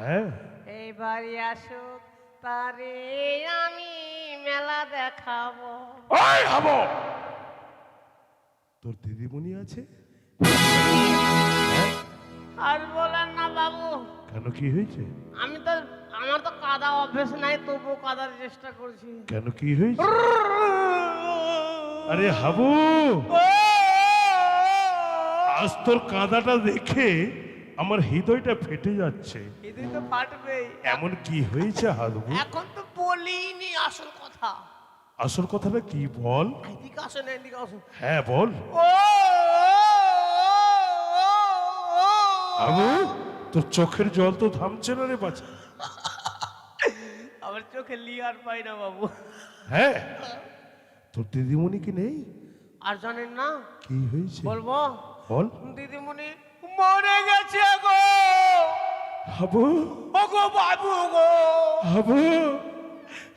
হ্যাঁ। এই বাড়ি আসুক তারে আমি মেলা দেখাবো। ওই হাবো। তোর দিদিমণি আছে? হ্যাঁ? আর বলেন না বাবু। কেন কি হয়েছে? আমি তো আমার তো কাদা অভ্যেস নাই তবু কাদার চেষ্টা করছি। কেন কি হয়েছে? আরে হাবু! আজ তোর কাদাটা দেখে আমার হৃদয়টা ফেটে যাচ্ছে। এদিন তো ফাটবেই এমন কি হয়েছে হাবু এখন তো বলিনি আসল কথা। আসল কথাটা কি বল? এদিকে এদিকে হ্যাঁ বল। ও তোর চোখের জল তো থামছে না রে বাচ্চা আমার চোখে লিয়ার পাই না বাবু। হ্যাঁ তোর দিদিমণি কি নেই? আর জানেন না? কি হয়েছে? বলব? বল। দিদিমণি মরে গেছে গো। হাবু ও গো বাবু গো। হাবু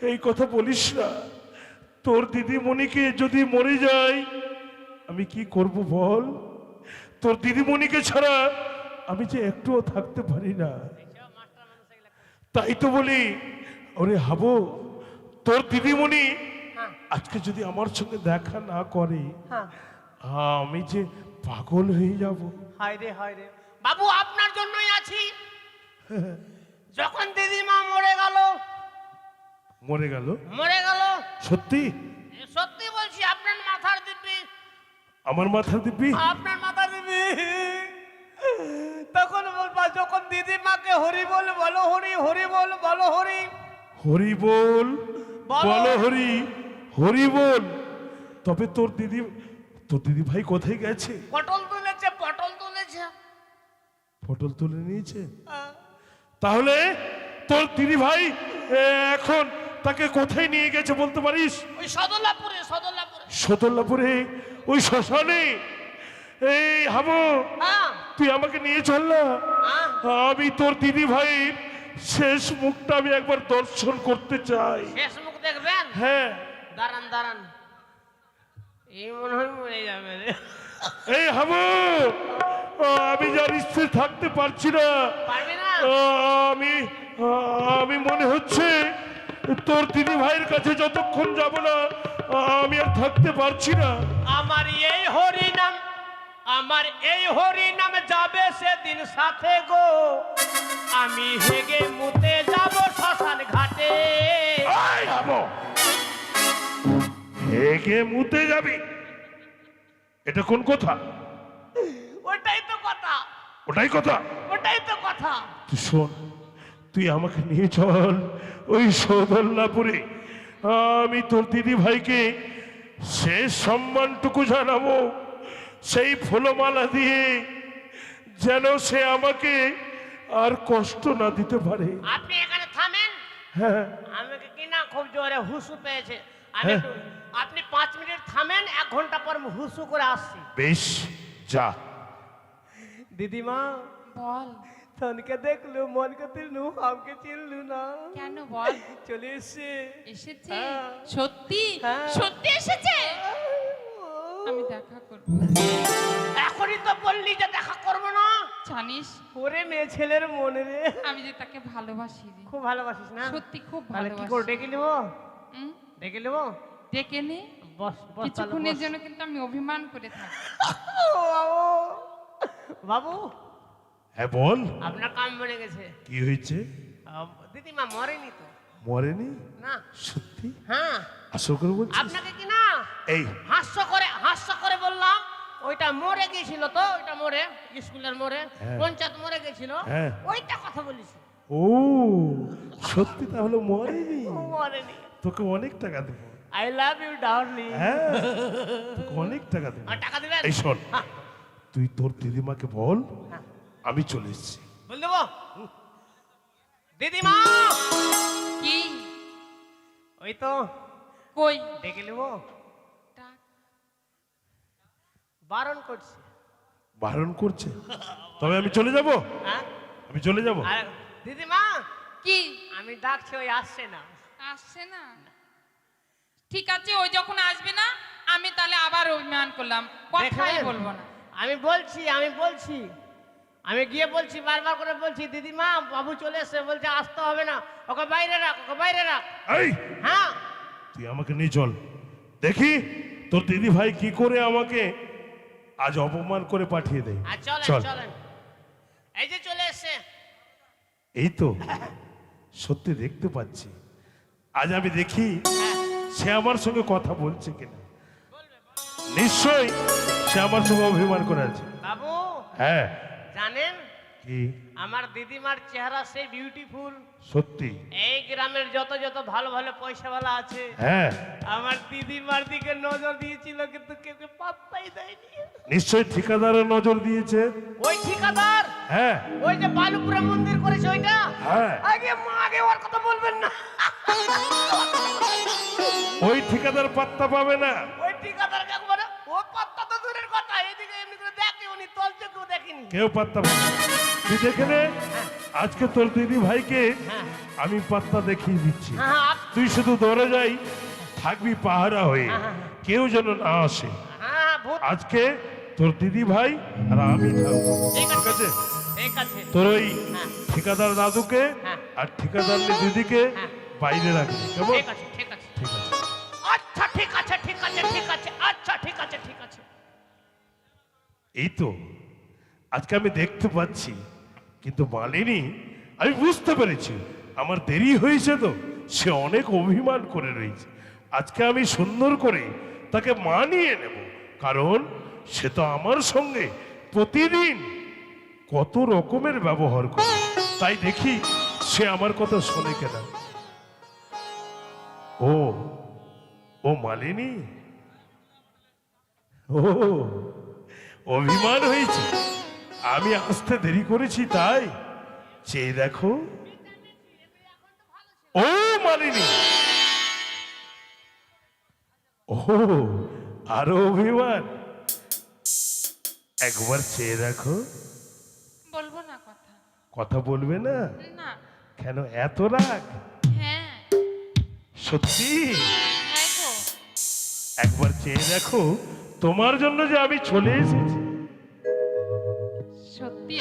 এই কথা বলিস না। তোর দিদিমণিকে যদি মরে যায় আমি কি করব বল? তোর দিদিমণিকে ছাড়া আমি যে একটুও থাকতে পারি না। তাই তো বলি ওরে হাবু তোর দিদিমণি হ্যাঁ। আজকে যদি আমার সঙ্গে দেখা না করে হ্যাঁ। আমি যে পাগল হয়ে যাব। হায় রে হায় রে। বাবু আপনার জন্যই আছি। যখন দিদিমা মরে গেল। মরে গেল? মরে গেল। সত্যি? সত্যি বলছি আপনার মাথার দিব্যি। আমার মাথা দিবি আপনার মাথা দিবি তখন বলবা যখন দিদিমাকে হরি বল বলো হরি হরি বল বলো হরি। হরি বলো। বলো হরি হরি বল তবে তোর দিদি তোর দিদি ভাই কোথায় গেছে? পটল তুলেছে পটল তুলেছে। পটল তুলে নিয়েছে? তাহলে তোর দিদি ভাই এখন তাকে কোথায় নিয়ে গেছে বলতে পারিস? ওই সদলাপুরে সদলাপুরে। সতল্লাপুরে ওই শ্মশানে। এই হাবো তুই আমাকে নিয়ে চল না। আমি তোর দিদি ভাই শেষ মুখটা আমি একবার দর্শন করতে চাই। শেষ মুখ দেখবেন? হ্যাঁ। দাঁড়ান দাঁড়ান। এই মনে হয় মরে যাবে রে। এই হাবু! আমি যার স্থির থাকতে পারছি না। পারবি না? আমি আমি মনে হচ্ছে তোর দিদি ভাইয়ের কাছে যতক্ষণ যাব না আমি আর থাকতে পারছি না। আমার এই হরি নাম আমার এই হরি নাম যাবে সেদিন সাথে গো। আমি হেগে মুতে যাব শ্মশান ঘাটে। হেগে মুতে যাবি। এটা কোন কথা? ওটাই তো কথা। ওটাই কথা? ওটাই তো কথা। তুই শোন তুই আমাকে নিয়ে চল ওই সৌদল্লাপুরে। আমি তোর দিদি ভাইকে শেষ সম্মানটুকু জানাব। সেই ফুলমালা দিয়ে যেন সে আমাকে আর কষ্ট না দিতে পারে। আপনি এখানে থামেন। হ্যাঁ। আমাকে কিনা খুব জোরে হুসু পেয়েছে। আমি হ্যাঁ। আপনি পাঁচ মিনিট থামেন এক ঘণ্টা পর হুসু করে আসছি। বেশ যা। দিদিমা বল। তনকে দেখলু মনকে তিলনু আমাকে চিনলু না। কেন বল? চলে এসছে। এসেছে? হ্যাঁ। সত্যি? হ্যাঁ। সত্যি এসেছে? আমি দেখা করব। এখনই তো বললি যে দেখা করব না। জানিস? ওরে মেয়ে ছেলের মনে রে। আমি যে তাকে ভালোবাসি রে। খুব ভালোবাসিস না? সত্যি খুব তাহলে কি করে ডেকে নেব? হুম, ডেকে নেব ডেকে নে বস বস। কিছুক্ষণের জন্য কিন্তু আমি অভিমান করে থাকি। বাবু। বাবু হ্যাঁ বল আপনার কাম বনে গেছে। কি হয়েছে? দিদিমা মরেনি তো। মরেনি? না। সত্যি? হ্যাঁ। আসল করে বলছিস? আপনাকে কি না? এই। হাস্য করে হাস্য করে বললাম ওইটা মরে গেছিল তো ওইটা মরে স্কুলের মরে হ্যাঁ। পঞ্চায়েত মরে গেছিল। ওইটা কথা বলিস। ও সত্যি তাহলে মরেনি? মরেনি। তোকে অনেক টাকা দেবো। আই লাভ ইউ ডার্লিং হ্যাঁ তোকে অনেক টাকা দেবো। আর টাকা দিবেন? এই শোন হ্যাঁ, তুই তোর দিদিমাকে বল হ্যাঁ। আমি চলে এসেছি। বল দেবো? দিদিমা! কি? ওই তো। কই? ডেকে নেব। বারণ করছি। বারণ করছে? তবে আমি চলে যাব? হ্যাঁ। আমি চলে যাব? দিদিমা! কি? আমি ডাকছি ওই আসছে না। আসছে না? ঠিক আছে ওই যখন আসবে না আমি তাহলে আবার অভিমান করলাম। কথাই? বলব না। আমি বলছি আমি বলছি। আমি গিয়ে বলছি বারবার করে বলছি দিদিমা বাবু চলে এসে বলছে আসতে হবে না। ওকে বাইরে রাখ ওকে বাইরে রাখ। এই! হ্যাঁ। তুই আমাকে নিয়ে চল। দেখি তোর দিদি ভাই কি করে আমাকে আজ অপমান করে পাঠিয়ে দেয়। চল। এই যে চলে এসছে। এই তো সত্যি দেখতে পাচ্ছি। আজ আমি দেখি সে আমার সঙ্গে কথা বলছে কিনা। নিশ্চয়ই সে আমার সঙ্গে অভিমান করে আছে বাবু হ্যাঁ। জানেন? কি? আমার দিদিমার চেহারা সেই বিউটিফুল সত্যি? এই গ্রামের যত যত ভালো ভালো পয়সাওয়ালা আছে হ্যাঁ। আমার দিদিমার দিকে নজর দিয়েছিল কিন্তু কেউ কেউ পাত্তাই দেয়নি। নিশ্চয়ই ঠিকাদারের নজর দিয়েছে। ওই ঠিকাদার? হ্যাঁ। ওই যে বালুপুরা মন্দির করেছে ওইটা? হ্যাঁ। আগে মা আগে ওর কথা বলবেন না। ঠিকাদার পাত্তা পাবে না? ওই ঠিকাদার কাকু মানে? ও পাত্তা তো দূরের কথা এদিকে এমনি করে দেখে উনি দেখেনি। কেউ পাত্তা পাবে তুই দেখে নে আজকে তোর দিদি ভাইকে হ্যাঁ। আমি পাত্তা দেখিয়ে দিচ্ছি। হ্যাঁ তুই শুধু দৌড়ে যাই থাকবি পাহারা হয়ে। কেউ যেন না আসে। হ্যাঁ আজকে তোর দিদি ভাই আর আমি থাকব। ঠিক আছে। তোর ওই হ্যাঁ। ঠিকাদার দাদুকে হ্যাঁ। আর ঠিকাদার দিদিকে হ্যাঁ। বাইরে রাখবি। কেমন? এই তো, আজকে আমি দেখতে পাচ্ছি, কিন্তু মালিনী, আমি বুঝতে পেরেছি, আমার দেরি হয়েছে তো, সে অনেক অভিমান করে রয়েছে। আজকে আমি সুন্দর করে তাকে মানিয়ে নেব, কারণ সে তো আমার সঙ্গে প্রতিদিন কত রকমের ব্যবহার করে। তাই দেখি সে আমার কথা শোনে কেনা। ও ও মালিনী? ও অভিমান হয়েছে। আমি আসতে দেরি করেছি তাই চেয়ে দেখো ও মালিনী। ও আরও অভিমান। একবার চেয়ে দেখো। বলব না কথা। কথা বলবে না? না। কেন এত রাগ? হ্যাঁ। সত্যি? হ্যাঁ একবার চেয়ে দেখো তোমার জন্য যে আমি চলে এসেছি। সত্যি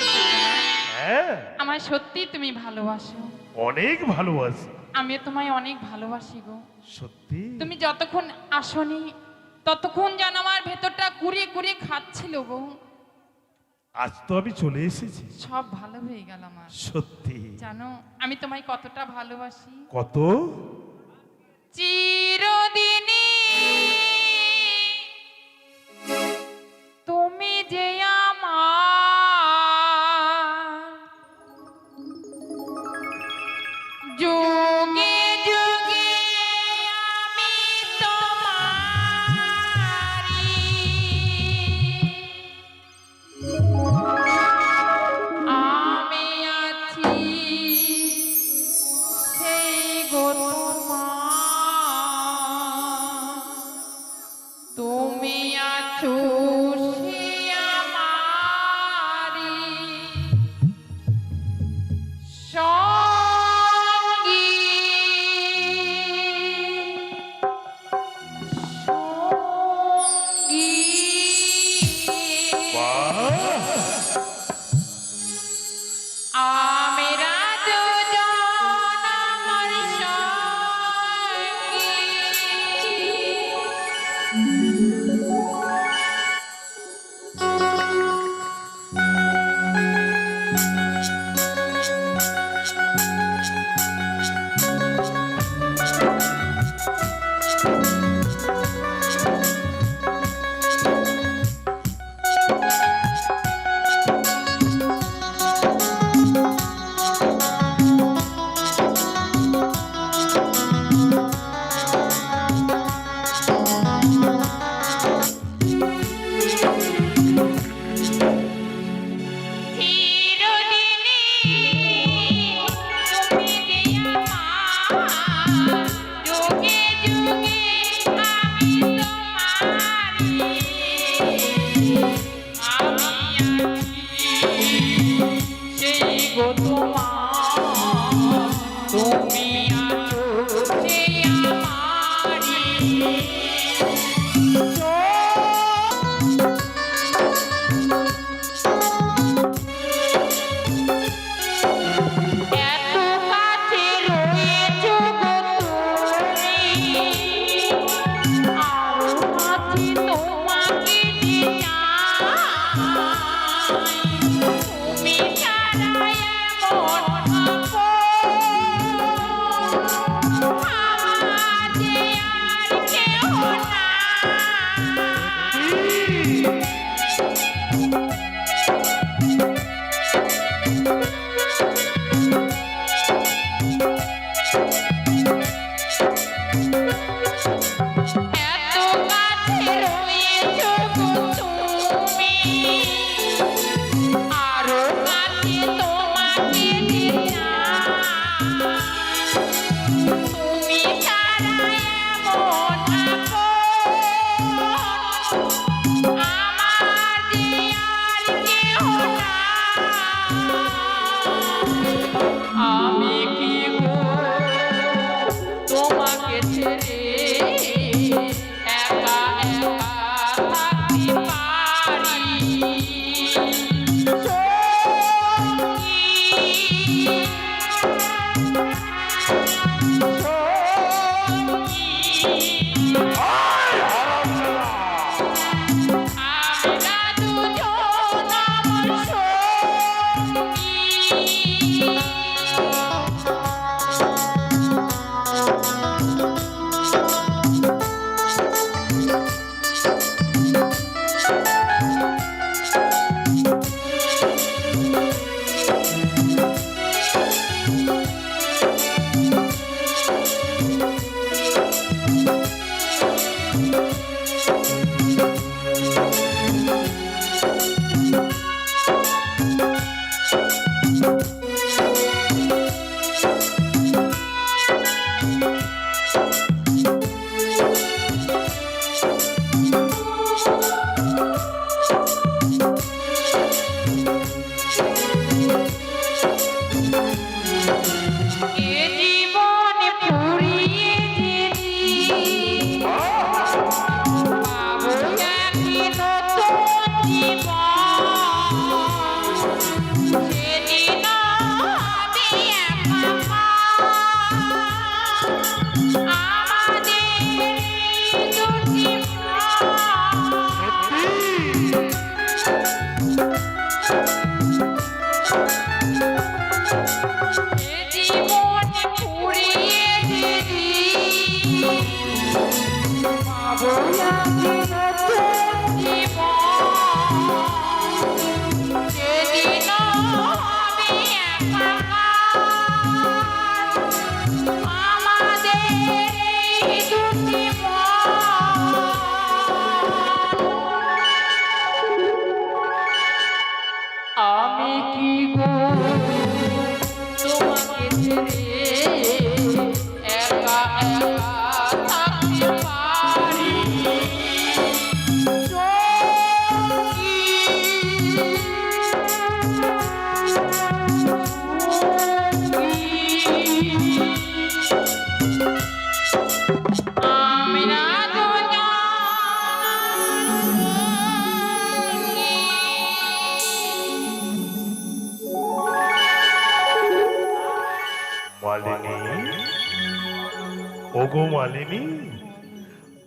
হ্যাঁ। আমার সত্যি তুমি ভালোবাসো। অনেক ভালোবাসি। আমি তোমায় অনেক ভালোবাসি গো। সত্যি? তুমি যতক্ষণ আসনি ততক্ষণ যেন আমার ভেতরটা কুড়িয়ে কুড়িয়ে খাচ্ছিল গো। আজ তো আমি চলে এসেছি। সব ভালো হয়ে গেল আমার। সত্যি? জানো আমি তোমায় কতটা ভালোবাসি। কত? চিরদিনই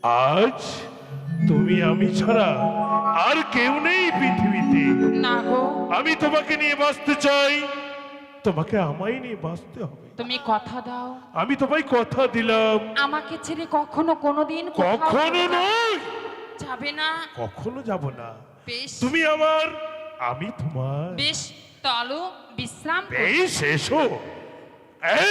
আজ তুমি আমি ছাড়া আর কেউ নেই পৃথিবীতে। না গো। আমি তোমাকে নিয়ে বাঁচতে চাই। তোমাকে আমায় নিয়ে বাঁচতে হবে। তুমি কথা দাও। আমি তোমায় কথা দিলাম। আমাকে ছেড়ে কখনো কোনোদিন কোথাও কখনো নয়। যাবে না। কখনো যাব না। বেশ। তুমি আমার আমি তোমার। বেশ চলো বিশ্রাম। বেশ এসো এই